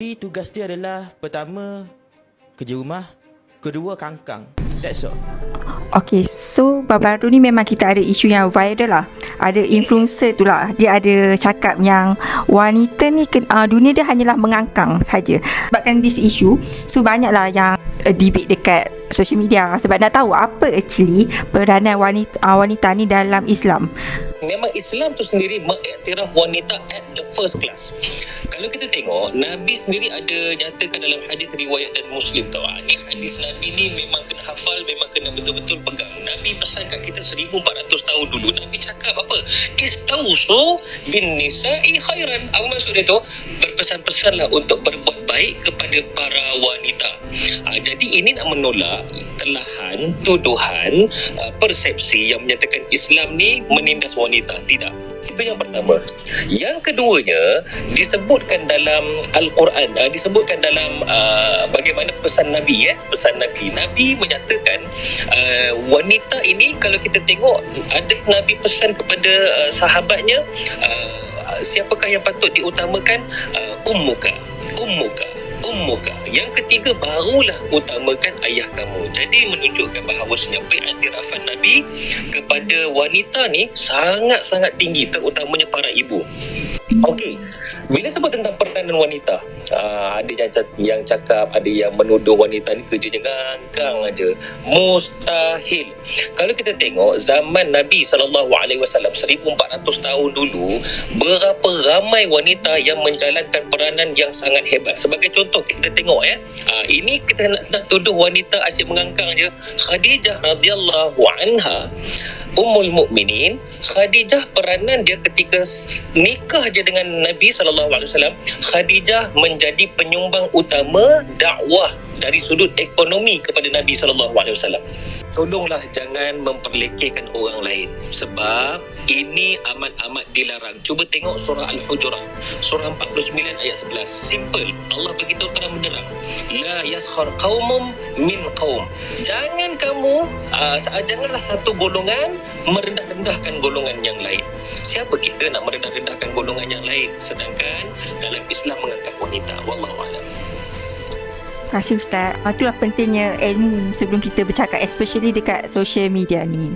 Jadi tugas dia adalah pertama kerja rumah, kedua kangkang. That's all. Okay, so baru-baru ni memang kita ada isu yang viral lah. Ada influencer tu lah. Dia ada cakap yang wanita ni uh, dunia dia hanyalah mengangkang saja. Sebabkan this issue, so banyaklah yang uh, debate dekat social media sebab nak tahu apa actually peranan wanita uh, wanita ni dalam Islam. memang Islam tu sendiri mengiktiraf wanita at the first class. Kalau kita tengok, Nabi sendiri ada nyatakan dalam hadis riwayat dan Muslim tau. Ah, ni hadis Nabi ni memang kena hafal, memang kena betul-betul pegang. Nabi pesan kat kita 1400 tahun dulu. Nabi cakap apa? Istausu bin nisa'i khairan. Apa maksud dia tu? Berpesan-pesanlah untuk berbuat baik kepada para wanita. Ah, jadi ini nak menolak telahan, tuduhan, ah, persepsi yang menyatakan Islam ni menindas wanita. Tidak. Itu yang pertama. Yang keduanya disebutkan dalam Al-Quran, uh, disebutkan dalam uh, bagaimana pesan Nabi ya, pesan Nabi. Nabi menyatakan uh, wanita ini kalau kita tengok ada Nabi pesan kepada uh, sahabatnya uh, siapakah yang patut diutamakan uh, ummuka, ummuka ummuka. Yang ketiga barulah utamakan ayah kamu. Jadi menunjukkan bahawasanya pengiktirafan Nabi kepada wanita ni sangat-sangat tinggi terutamanya para ibu. Okey. Bila sebut tentang peranan wanita, aa, ada yang yang cakap, ada yang menuduh wanita ni kerjanya ngangkang aja. Mustahil. Kalau kita tengok zaman Nabi SAW 1400 tahun dulu, berapa ramai wanita yang menjalankan peranan yang sangat hebat. Sebagai contoh kita tengok ya. Aa, ini kita nak, nak tuduh wanita asyik mengangkang je. Khadijah radhiyallahu anha Ummul Mukminin Khadijah peranan dia ketika nikah je dengan Nabi wasallam Khadijah menjadi penyumbang utama dakwah dari sudut ekonomi kepada Nabi wasallam tolonglah jangan memperlekehkan orang lain. Sebab ini amat-amat dilarang. Cuba tengok surah al-hujurat. Surah 49 ayat 11 simple. Allah beritahu terang menerang la yaskhar qaumum min qaum jangan kamu uh, janganlah satu golongan merendah-rendahkan golongan yang lain. Siapa kita nak merendah-rendahkan golongan yang lain? Sedangkan dalam Islam mengangkat kasih Ustaz. Ah, Itulah pentingnya ilmu sebelum kita bercakap especially dekat social media ni.